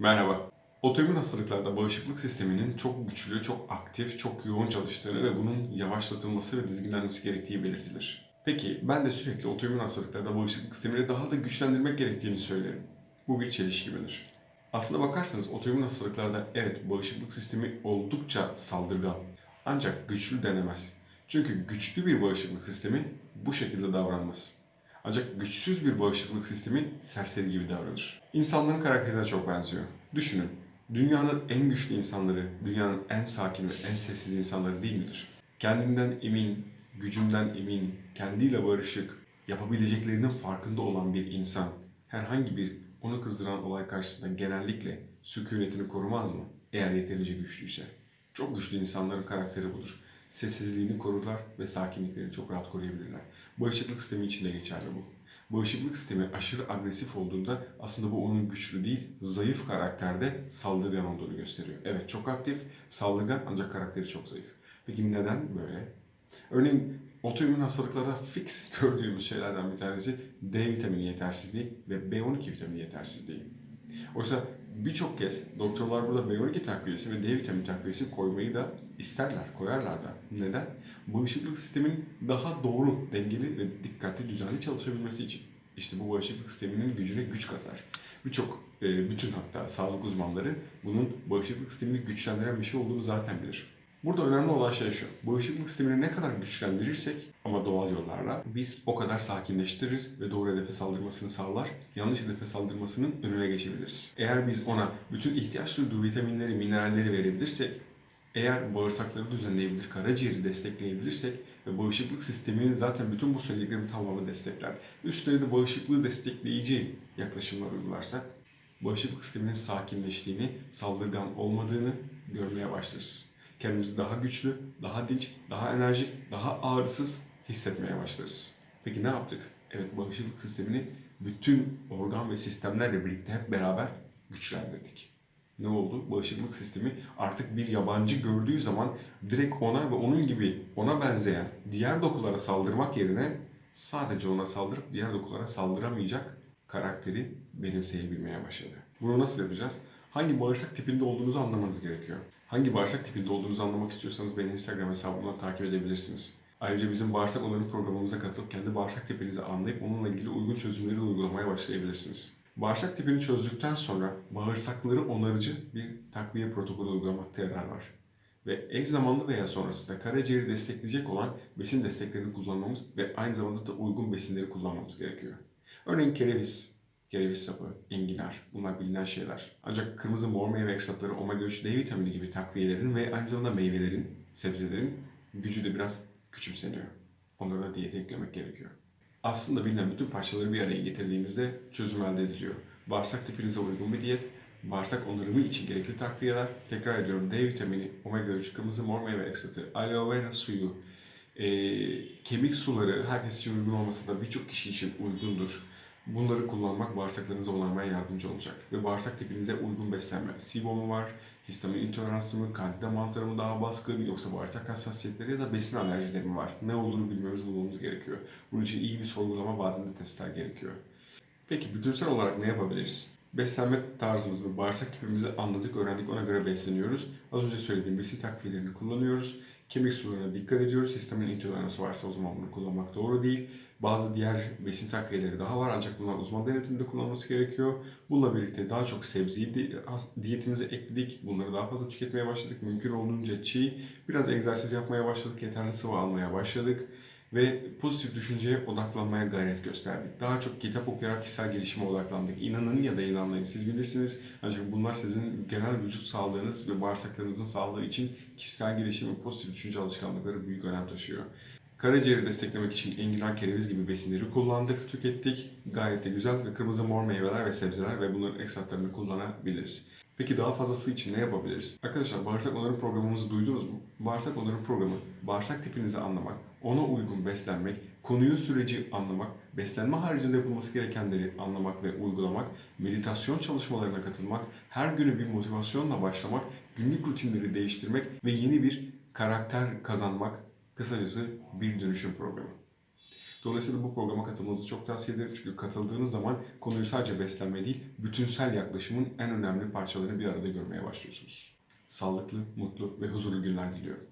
Merhaba. Otoimmün hastalıklarda bağışıklık sisteminin çok güçlü, çok aktif, çok yoğun çalıştığını ve bunun yavaşlatılması ve dizginlenmesi gerektiği belirtilir. Peki ben de sürekli otoimmün hastalıklarda bağışıklık sistemini daha da güçlendirmek gerektiğini söylerim. Bu bir çelişki midir? Aslına bakarsanız otoimmün hastalıklarda evet bağışıklık sistemi oldukça saldırgan. Ancak güçlü denemez. Çünkü güçlü bir bağışıklık sistemi bu şekilde davranmaz. Ancak güçsüz bir bağışıklık sistemi serseri gibi davranır. İnsanların karakterine çok benziyor. Düşünün, dünyanın en güçlü insanları, dünyanın en sakin ve en sessiz insanları değil midir? Kendinden emin, gücünden emin, kendiyle barışık, yapabileceklerinin farkında olan bir insan herhangi bir onu kızdıran olay karşısında genellikle sükunetini korumaz mı? Eğer yeterince güçlüyse. Çok güçlü insanların karakteri budur. Sessizliğini korurlar ve sakinliklerini çok rahat koruyabilirler. Bağışıklık sistemi için de geçerli bu. Bağışıklık sistemi aşırı agresif olduğunda aslında bu onun güçlü değil, zayıf karakterde saldırgan olduğunu gösteriyor. Evet çok aktif, saldırgan ancak karakteri çok zayıf. Peki neden böyle? Örneğin otoimmün hastalıklarda fix gördüğümüz şeylerden bir tanesi D vitamini yetersizliği ve B12 vitamini yetersizliği. Oysa birçok kez doktorlar burada B12 takviyesi ve D vitamini takviyesi koymayı da isterler, koyarlar da. Neden? Bağışıklık sistemin daha doğru, dengeli ve dikkatli, düzenli çalışabilmesi için. İşte bu bağışıklık sisteminin gücüne güç katar. Birçok, e, bütün hatta sağlık uzmanları bunun bağışıklık sistemini güçlendiren bir şey olduğunu zaten bilir. Burada önemli olan şey şu. Bağışıklık sistemini ne kadar güçlendirirsek ama doğal yollarla biz o kadar sakinleştiririz ve doğru hedefe saldırmasını sağlar. Yanlış hedefe saldırmasının önüne geçebiliriz. Eğer biz ona bütün ihtiyaç duyduğu vitaminleri, mineralleri verebilirsek, eğer bağırsakları düzenleyebilir, karaciğeri destekleyebilirsek ve bağışıklık sisteminin zaten bütün bu söylediklerimin tamamı destekler. Üstüne de bağışıklığı destekleyici yaklaşımlar uygularsak bağışıklık sisteminin sakinleştiğini, saldırgan olmadığını görmeye başlarız kendimizi daha güçlü, daha dinç, daha enerjik, daha ağrısız hissetmeye başlarız. Peki ne yaptık? Evet bağışıklık sistemini bütün organ ve sistemlerle birlikte hep beraber güçlendirdik. Ne oldu? Bağışıklık sistemi artık bir yabancı gördüğü zaman direkt ona ve onun gibi ona benzeyen diğer dokulara saldırmak yerine sadece ona saldırıp diğer dokulara saldıramayacak karakteri benimseyebilmeye başladı. Bunu nasıl yapacağız? Hangi bağırsak tipinde olduğunuzu anlamanız gerekiyor. Hangi bağırsak tipinde olduğunuzu anlamak istiyorsanız beni Instagram hesabımdan takip edebilirsiniz. Ayrıca bizim bağırsak onarım programımıza katılıp kendi bağırsak tipinizi anlayıp onunla ilgili uygun çözümleri de uygulamaya başlayabilirsiniz. Bağırsak tipini çözdükten sonra bağırsakları onarıcı bir takviye protokolü uygulamakta yarar var. Ve eş zamanlı veya sonrasında karaciğeri destekleyecek olan besin desteklerini kullanmamız ve aynı zamanda da uygun besinleri kullanmamız gerekiyor. Örneğin kereviz, kereviz sapı, enginar bunlar bilinen şeyler. Ancak kırmızı mor meyve ekstratları, omega 3 D vitamini gibi takviyelerin ve aynı zamanda meyvelerin, sebzelerin gücü de biraz küçümseniyor. Onları da diyete eklemek gerekiyor. Aslında bilinen bütün parçaları bir araya getirdiğimizde çözüm elde ediliyor. Bağırsak tipinize uygun bir diyet, bağırsak onarımı için gerekli takviyeler, tekrar ediyorum D vitamini, omega 3, kırmızı mor meyve ekstratı, aloe vera suyu, e, kemik suları herkes için uygun olmasa da birçok kişi için uygundur. Bunları kullanmak bağırsaklarınızı onarmaya yardımcı olacak. Ve bağırsak tipinize uygun beslenme. SIBO mu var, histamin intoleransı mı, kandida mantarı mı daha baskın yoksa bağırsak hassasiyetleri ya da besin alerjileri mi var? Ne olduğunu bilmemiz bulmamız gerekiyor. Bunun için iyi bir sorgulama bazen de testler gerekiyor. Peki bütünsel olarak ne yapabiliriz? Beslenme tarzımızı ve bağırsak tipimizi anladık, öğrendik, ona göre besleniyoruz. Az önce söylediğim besin takviyelerini kullanıyoruz. Kemik sularına dikkat ediyoruz. Sistemin intoleransı varsa o zaman bunu kullanmak doğru değil. Bazı diğer besin takviyeleri daha var ancak bunlar uzman denetiminde kullanılması gerekiyor. Bununla birlikte daha çok sebzeyi di- diyetimize ekledik. Bunları daha fazla tüketmeye başladık. Mümkün olduğunca çiğ. Biraz egzersiz yapmaya başladık. Yeterli sıvı almaya başladık. Ve pozitif düşünceye odaklanmaya gayret gösterdik. Daha çok kitap okuyarak kişisel gelişime odaklandık. İnanın ya da inanmayın siz bilirsiniz. Ancak bunlar sizin genel vücut sağlığınız ve bağırsaklarınızın sağlığı için kişisel gelişim ve pozitif düşünce alışkanlıkları büyük önem taşıyor. Karaciğeri desteklemek için enginar, kereviz gibi besinleri kullandık, tükettik. Gayet de güzel ve kırmızı mor meyveler ve sebzeler ve bunların ekstratlarını kullanabiliriz. Peki daha fazlası için ne yapabiliriz? Arkadaşlar bağırsak onarım programımızı duydunuz mu? Bağırsak onarım programı, bağırsak tipinizi anlamak, ona uygun beslenmek, konuyu süreci anlamak, beslenme haricinde yapılması gerekenleri anlamak ve uygulamak, meditasyon çalışmalarına katılmak, her günü bir motivasyonla başlamak, günlük rutinleri değiştirmek ve yeni bir karakter kazanmak, kısacası bir dönüşüm programı. Dolayısıyla bu programa katılmanızı çok tavsiye ederim. Çünkü katıldığınız zaman konuyu sadece beslenme değil, bütünsel yaklaşımın en önemli parçalarını bir arada görmeye başlıyorsunuz. Sağlıklı, mutlu ve huzurlu günler diliyorum.